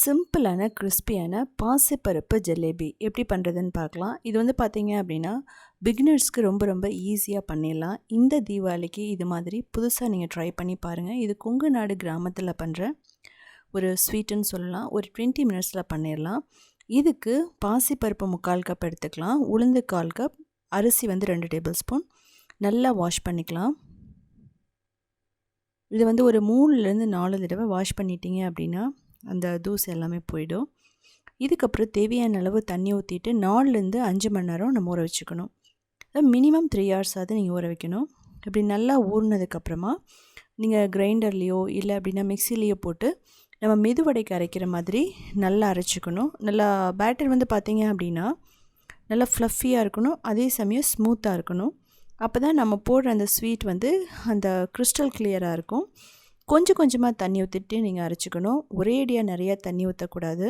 சிம்பிளான கிறிஸ்பியான பாசிப்பருப்பு ஜிலேபி. எப்படி பண்ணுறதுன்னு பார்க்கலாம். இது வந்து பார்த்திங்க அப்படின்னா பிகினர்ஸ்க்கு ரொம்ப ரொம்ப ஈஸியாக பண்ணிடலாம். இந்த தீபாவளிக்கு இது மாதிரி புதுசாக நீங்கள் ட்ரை பண்ணி பாருங்கள் இது கொங்கு நாடு கிராமத்தில் பண்ணுற ஒரு ஸ்வீட்டுன்னு சொல்லலாம். ஒரு டுவெண்ட்டி மினிட்ஸில் பண்ணிடலாம். இதுக்கு பாசிப்பருப்பு முக்கால் கப் எடுத்துக்கலாம். உளுந்து கால் கப் அரிசி வந்து ரெண்டு டேபிள் ஸ்பூன் நல்லா வாஷ் பண்ணிக்கலாம். இது வந்து ஒரு மூணுலேருந்து நாலு தடவை வாஷ் பண்ணிட்டீங்க அப்படின்னா அந்த தூசு எல்லாமே போயிடும். இதுக்கப்புறம் தேவையான அளவு தண்ணி ஊற்றிட்டு நாலுலேருந்து அஞ்சு மணி நேரம் நம்ம ஊற வச்சுக்கணும். மினிமம் த்ரீ ஹவர்ஸாவது நீங்கள் ஊற வைக்கணும். இப்படி நல்லா ஊறினதுக்கப்புறமா நீங்கள் கிரைண்டர்லேயோ இல்லை அப்படின்னா மிக்சிலேயோ போட்டு நம்ம மெதுவடைக்கு அரைக்கிற மாதிரி நல்லா அரைச்சிக்கணும். நல்லா பேட்டர் வந்து பார்த்திங்க அப்படின்னா நல்லா ஃப்ளஃபியாக இருக்கணும். அதே சமயம் ஸ்மூத்தாக இருக்கணும். அப்போ தான் நம்ம போடுற அந்த ஸ்வீட் வந்து அந்த கிறிஸ்டல் கிளியராக இருக்கும். கொஞ்சம் கொஞ்சமாக தண்ணி ஊற்றிட்டு நீங்கள் அரைச்சிக்கணும். ஒரேடியாக நிறையா தண்ணி ஊற்றக்கூடாது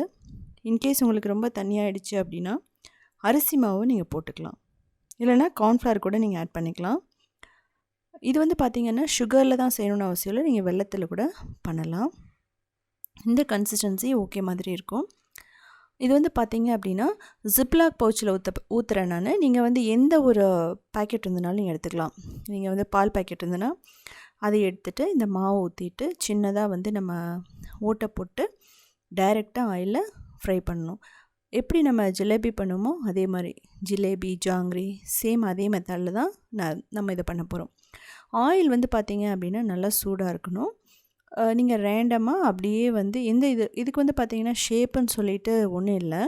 இன்கேஸ் உங்களுக்கு ரொம்ப தண்ணியாகிடுச்சு அப்படின்னா அரிசி மாவும் நீங்கள் போட்டுக்கலாம். இல்லைனா கார்ன்ஃப்ளவர் கூட நீங்கள் ஆட் பண்ணிக்கலாம். இது வந்து பார்த்திங்கன்னா சுகரில் தான் செய்யணும்னு அவசியம் இல்லை. நீங்கள் வெள்ளத்தில் கூட பண்ணலாம். இந்த கன்சிஸ்டன்சி ஓகே மாதிரி இருக்கும். இது வந்து பார்த்தீங்க அப்படின்னா ஜிப்லாக் பவுச்சில் ஊற்ற ஊற்றுறேன் நான். நீங்கள் வந்து எந்த ஒரு பேக்கெட் இருந்தனாலும் நீங்கள் எடுத்துக்கலாம். நீங்கள் வந்து பால் பேக்கெட் இருந்ததுன்னா அதை எடுத்துகிட்டு இந்த மாவு ஊற்றிட்டு சின்னதாக வந்து நம்ம ஓட்டை போட்டு டைரெக்டாக ஆயிலில் ஃப்ரை பண்ணணும். எப்படி நம்ம ஜிலேபி பண்ணுமோ அதே மாதிரி ஜிலேபி ஜாங்கிரி சேம் அதே மெத்தடில் தான் நான் நம்ம இதை பண்ண போகிறோம் ஆயில் வந்து பார்த்திங்க அப்படின்னா நல்லா சூடாக இருக்கணும். நீங்கள் ரேண்டமாக அப்படியே வந்து எந்த இது இதுக்கு வந்து பார்த்திங்கன்னா ஷேப்புன்னு சொல்லிட்டு ஒன்றும் இல்லை.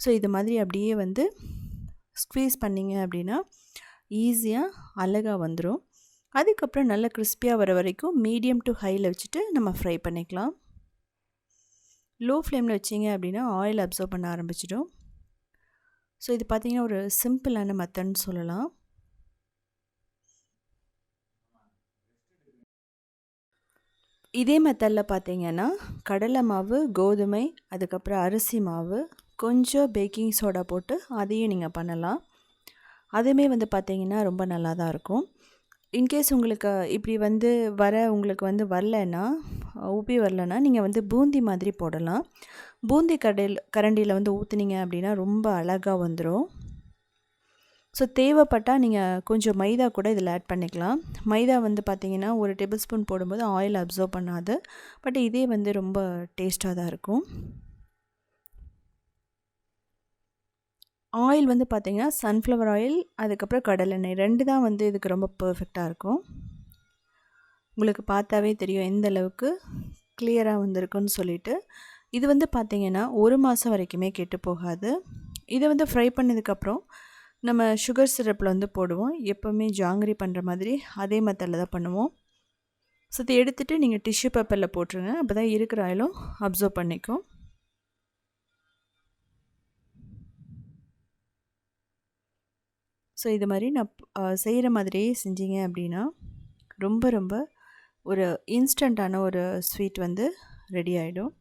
ஸோ இது மாதிரி அப்படியே வந்து ஸ்க்வீஸ் பண்ணிங்க அப்படின்னா ஈஸியாக அழகாக வந்துடும் அதுக்கப்புறம் நல்லா கிறிஸ்பியாக வர வரைக்கும் மீடியம் டு ஹையில் வச்சுட்டு நம்ம ஃப்ரை பண்ணிக்கலாம். லோ ஃப்ளேமில் வச்சிங்க அப்படின்னா ஆயில் அப்சர்வ் பண்ண ஆரம்பிச்சிடும். ஸோ இது பார்த்திங்கன்னா ஒரு சிம்பிளான மெத்தட்னு சொல்லலாம். இதே மெத்தடில் பார்த்தீங்கன்னா கடலை மாவு கோதுமை அதுக்கப்புறம் அரிசி மாவு கொஞ்சம் பேக்கிங் சோடா போட்டு அதையும் நீங்கள் பண்ணலாம். அதுவுமே வந்து பார்த்திங்கன்னா ரொம்ப நல்லா தான் இருக்கும். இன்கேஸ் உங்களுக்கு இப்படி வந்து வர உங்களுக்கு வந்து வரலன்னா உப்பி வரலன்னா நீங்கள் வந்து பூந்தி மாதிரி போடலாம். பூந்தி கடையில் கரண்டியில் வந்து ஊற்றுனீங்க அப்படின்னா ரொம்ப அழகாக வந்துடும் ஸோ தேவைப்பட்டால் நீங்கள் கொஞ்சம் மைதா கூட இதில் ஆட் பண்ணிக்கலாம். மைதா வந்து பார்த்திங்கன்னா ஒரு டேபிள் ஸ்பூன் போடும்போது ஆயில் அப்சர்வ் பண்ணாது. பட் இதே வந்து ரொம்ப டேஸ்ட்டாக தான் இருக்கும். ஆயில் வந்து பார்த்திங்கன்னா சன்ஃப்ளவர் ஆயில் அதுக்கப்புறம் கடலெண்ணெய் ரெண்டு தான் வந்து இதுக்கு ரொம்ப பர்ஃபெக்டாக இருக்கும். உங்களுக்கு பார்த்தாவே தெரியும் எந்த அளவுக்கு கிளியராக வந்திருக்குன்னு சொல்லிட்டு. இது வந்து பார்த்திங்கன்னா ஒரு மாதம் வரைக்குமே கெட்டு போகாது. இதை வந்து ஃப்ரை பண்ணதுக்கப்புறம் நம்ம சுகர் சிரப்பில் வந்து போடுவோம். எப்போவுமே ஜாங்கிரி பண்ணுற மாதிரி அதே மெத்தடில் தான் பண்ணுவோம். ஸோ இதை எடுத்துகிட்டு நீங்கள் டிஷ்யூ பேப்பரில் போட்டுருங்க. அப்போ தான் இருக்கிற ஆயிலும் அப்சர்வ் பண்ணிக்கும். ஸோ இது மாதிரி நான் செய்கிற மாதிரியே செஞ்சீங்க அப்படின்னா ரொம்ப ரொம்ப ஒரு இன்ஸ்டண்ட்டான ஒரு ஸ்வீட் வந்து ரெடி ஆகிடும்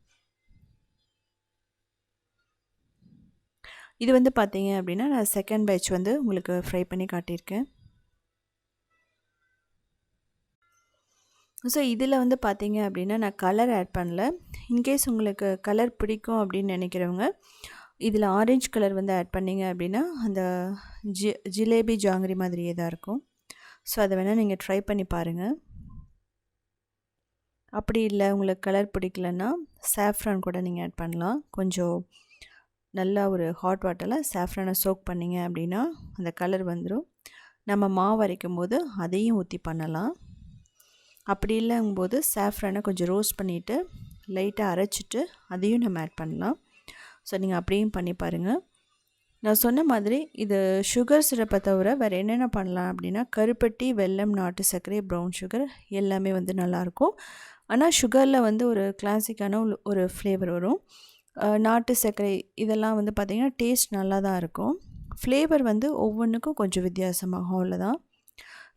இது வந்து பார்த்தீங்க அப்படின்னா நான் செகண்ட் பேட்ச் வந்து உங்களுக்கு ஃப்ரை பண்ணி காட்டியிருக்கேன். ஸோ இதில் வந்து பார்த்தீங்க அப்படின்னா நான் கலர் ஆட் பண்ணல. இன்கேஸ் உங்களுக்கு கலர் பிடிக்கும் அப்படின்னு நினைக்கிறவங்க இதில் ஆரஞ்சு கலர் வந்து ஆட் பண்ணிங்க அப்படின்னா அந்த ஜி ஜிலேபி ஜாங்கிரி மாதிரியே தான் இருக்கும். ஸோ அதை வேணால் நீங்கள் ட்ரை பண்ணி பாருங்கள் அப்படி இல்லை உங்களுக்கு கலர் பிடிக்கலன்னா சாஃப்ரான் கூட நீங்கள் ஆட் பண்ணலாம். கொஞ்சம் நல்லா ஒரு ஹாட் வாட்டரில் சாஃப்ரானை சோக் பண்ணிங்க அப்படின்னா அந்த கலர் வந்துடும் நம்ம மாவு அரைக்கும் போது அதையும் ஊற்றி பண்ணலாம். அப்படி இல்லைங்கும்போது சாஃப்ரானை கொஞ்சம் ரோஸ்ட் பண்ணிவிட்டு லைட்டாக அரைச்சிட்டு அதையும் நம்ம ஆட் பண்ணலாம். ஸோ நீங்கள் அப்படியும் பண்ணி பாருங்கள் நான் சொன்ன மாதிரி இது சுகர் சிரப்பை தவிர வேறு என்னென்ன பண்ணலாம் அப்படின்னா கருப்பட்டி வெல்லம் நாட்டு சர்க்கரை ப்ரௌன் சுகர் எல்லாமே வந்து நல்லாயிருக்கும். ஆனால் சுகரில் வந்து ஒரு கிளாசிக்கான ஒரு ஃப்ளேவர் வரும். நாட்டு சர்க்கரை இதெல்லாம் வந்து பார்த்திங்கன்னா டேஸ்ட் நல்லா தான் இருக்கும். ஃப்ளேவர் வந்து ஒவ்வொன்றுக்கும் கொஞ்சம் வித்தியாசமாகும் அவ்வளோதான்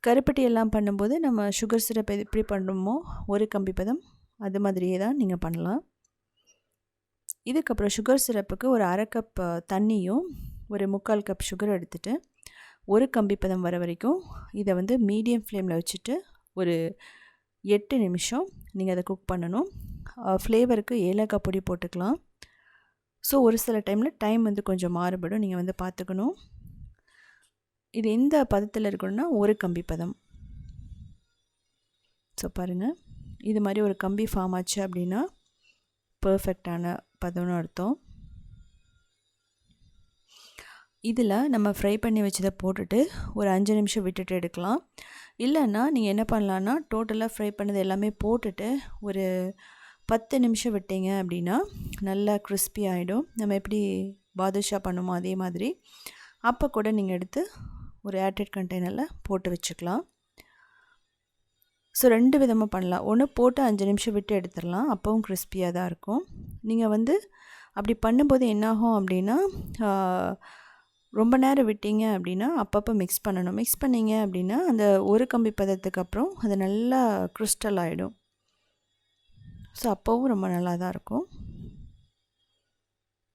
கருப்பட்டி எல்லாம் பண்ணும்போது நம்ம சுகர் சிரப் எப்படி பண்ணுறோமோ ஒரு கம்பி பதம் அது மாதிரியே தான் நீங்கள் பண்ணலாம். இதுக்கப்புறம் சுகர் சிரப்புக்கு ஒரு அரை கப் தண்ணியும் ஒரு முக்கால் கப் சுகர் எடுத்துகிட்டு ஒரு கம்பி பதம் வர வரைக்கும் இதை வந்து மீடியம் ஃப்ளேமில் வச்சுட்டு ஒரு எட்டு நிமிஷம் நீங்கள் அதை குக் பண்ணணும். ஃப்ளேவருக்கு ஏலக்காய் பொடி போட்டுக்கலாம். ஸோ ஒரு சில டைமில் டைம் வந்து கொஞ்சம் மாறுபடும். நீங்கள் வந்து பார்த்துக்கணும். இது எந்த பதத்தில் இருக்கணும்னா ஒரு கம்பி பதம். ஸோ பாருங்கள் இது மாதிரி ஒரு கம்பி ஃபார்ம் ஆச்சு அப்படின்னா பர்ஃபெக்டான பதம்னு அர்த்தம். இதில் நம்ம ஃப்ரை பண்ணி வச்சதை போட்டுட்டு ஒரு அஞ்சு நிமிஷம் விட்டுட்டு எடுக்கலாம். இல்லைன்னா நீங்கள் என்ன பண்ணலான்னா டோட்டலாக ஃப்ரை பண்ணது எல்லாமே போட்டுட்டு ஒரு பத்து நிமிஷம் விட்டீங்க அப்படின்னா நல்லா கிறிஸ்பி ஆகிடும் நம்ம எப்படி பாதுஷா பண்ணுமோ அதே மாதிரி. அப்போ கூட நீங்கள் எடுத்து ஒரு ஏர்டெட் கண்டெய்னரில் போட்டு வச்சுக்கலாம். ஸோ ரெண்டு விதமாக பண்ணலாம். ஒன்று போட்டு அஞ்சு நிமிஷம் விட்டு எடுத்துடலாம். அப்போவும் கிறிஸ்பியாக தான் இருக்கும். நீங்கள் வந்து அப்படி பண்ணும்போது என்னாகும் அப்படின்னா ரொம்ப நேரம் விட்டீங்க அப்படின்னா அப்பப்போ மிக்ஸ் பண்ணணும். மிக்ஸ் பண்ணிங்க அப்படின்னா அந்த ஒரு கம்பி பதத்துக்கு அப்புறம் அது நல்லா கிறிஸ்டல் ஆகிடும் ஸோ அப்போவும் ரொம்ப நல்லா தான் இருக்கும்.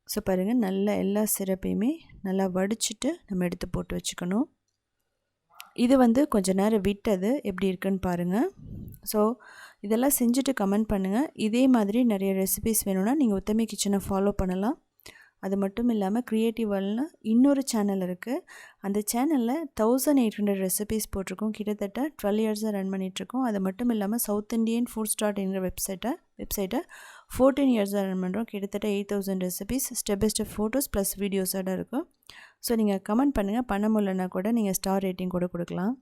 ஸோ பாருங்கள் நல்லா எல்லா சிரப்பையுமே நல்லா வடிச்சிட்டு நம்ம எடுத்து போட்டு வச்சுக்கணும். இது வந்து கொஞ்ச நேரம் விட்டது எப்படி இருக்குன்னு பாருங்கள் ஸோ இதெல்லாம் செஞ்சுட்டு கமெண்ட் பண்ணுங்கள் இதே மாதிரி நிறைய ரெசிபிஸ் வேணும்னா நீங்கள் உத்தமி கிச்சனை ஃபாலோ பண்ணலாம். அது மட்டும் இல்லாமல் க்ரியேட்டிவ் வேர்ல்ட்னு இன்னொரு சேனல் இருக்குது அந்த சேனலில் தௌசண்ட் எயிட் ஹண்ட்ரட் ரெசிபீஸ் போட்டிருக்கோம். கிட்டத்தட்ட டுவெல் இயர்ஸாக ரன் பண்ணிகிட்ருக்கோம் அது மட்டும் இல்லாமல் சவுத் இண்டியன் ஃபுட் ஸ்டார்ட் என்கிற வெப்சைட்டை வெப்சைட்டை ஃபோர்டீன் இயர்ஸாக ரன் பண்ணுறோம் கிட்டத்தட்ட eight thousand recipes step by step photos plus வீடியோஸோட இருக்கும். ஸோ நீங்கள் கமெண்ட் பண்ணுங்கள் பண்ண முடியலன்னா கூட நீங்கள் ஸ்டார் ரேட்டிங் கூட கொடுக்கலாம்.